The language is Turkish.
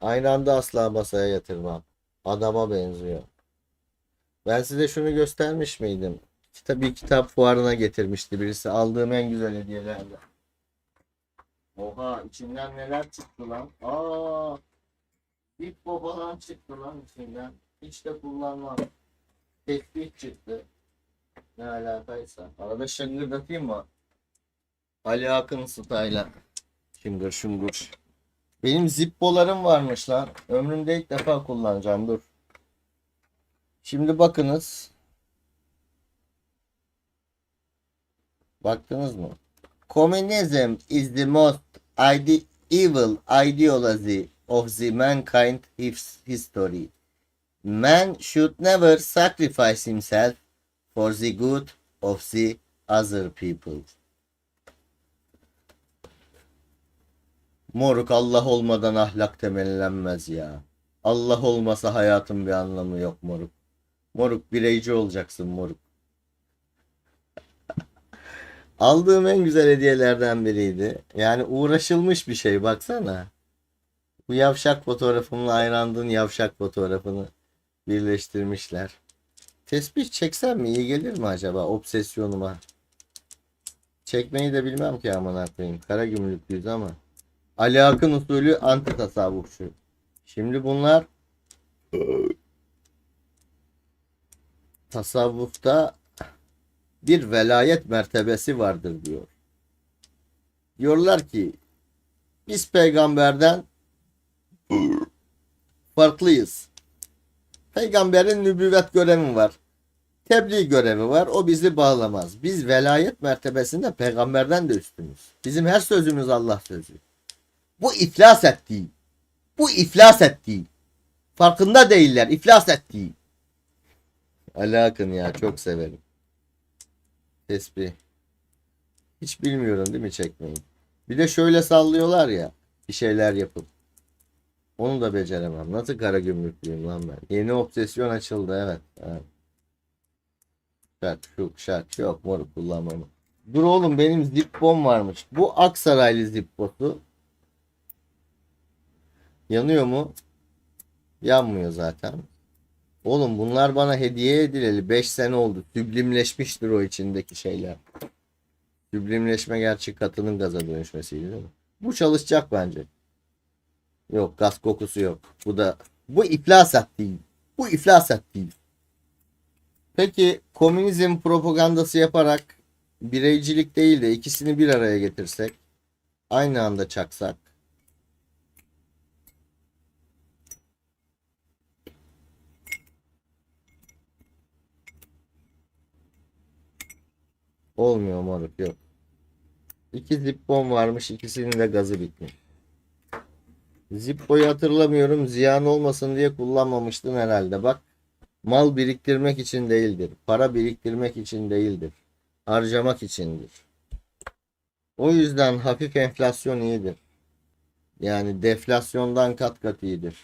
Aynı anda asla masaya yatırmam. Adama benziyor. Ben size şunu göstermiş miydim? Kitap bir kitap fuarına getirmişti birisi. Aldığım en güzel hediyelerden. Oha içinden neler çıktı lan. Aa! İp babadan çıktı lan içinden. Hiç de kullanmam. Tesbih çıktı. Ne alakaysa. Arada şıngırdatayım mı? Ali Akın style'a. Şıngır şıngır. Benim zippolarım varmış lan. Ömrümde ilk defa kullanacağım. Dur. Şimdi bakınız. Baktınız mı? Communism is the most ide- evil ideology of the mankind his- history. Man should never sacrifice himself for the good of the other people. Moruk Allah olmadan ahlak temellenmez ya. Allah olmasa hayatın bir anlamı yok moruk. Moruk bireyci olacaksın moruk. Aldığım en güzel hediyelerden biriydi. Yani uğraşılmış bir şey baksana. Bu yavşak fotoğrafımla Ayrand'ın yavşak fotoğrafını birleştirmişler. Tespih çeksem mi iyi gelir mi acaba obsesyonuma? Çekmeyi de bilmem ki aman koyayım. Kara gümrüklüyüz ama. Ali Akın usulü anti tasavvufçu. Şimdi bunlar tasavvufta bir velayet mertebesi vardır diyor. Diyorlar ki biz peygamberden farklıyız. Peygamberin nübüvvet görevi var. Tebliğ görevi var. O bizi bağlamaz. Biz velayet mertebesinde peygamberden de üstünüz. Bizim her sözümüz Allah sözü. Bu iflas etti. Bu iflas etti. Farkında değiller. İflas etti. Alakın ya çok severim. Tesbih. Hiç bilmiyorum değil mi çekmeyi? Bir de şöyle sallıyorlar ya. Bir şeyler yapıp. Onu da beceremem. Nasıl kara gümrüklüyüm lan ben. Yeni obsesyon açıldı evet. evet. Şak şuk şak yok moruk kullanmam. Dur oğlum benim zippom varmış. Bu Aksaraylı zipposu. Yanıyor mu? Yanmıyor zaten. Oğlum bunlar bana hediye edileli 5 sene oldu. Süblimleşmiştir o içindeki şeyler. Süblimleşme gerçi katının gaza dönüşmesiydi değil mi? Bu çalışacak bence. Yok gaz kokusu yok. Bu da bu iflasat değil. Bu iflasat değil. Peki komünizm propagandası yaparak bireycilik değil de ikisini bir araya getirsek aynı anda çaksak Olmuyor moruk yok. İki zippon varmış ikisinin de gazı bitmiş. Zippo'yu hatırlamıyorum ziyan olmasın diye kullanmamıştın herhalde bak. Mal biriktirmek için değildir. Para biriktirmek için değildir. Harcamak içindir. O yüzden hafif enflasyon iyidir. Yani deflasyondan kat kat iyidir.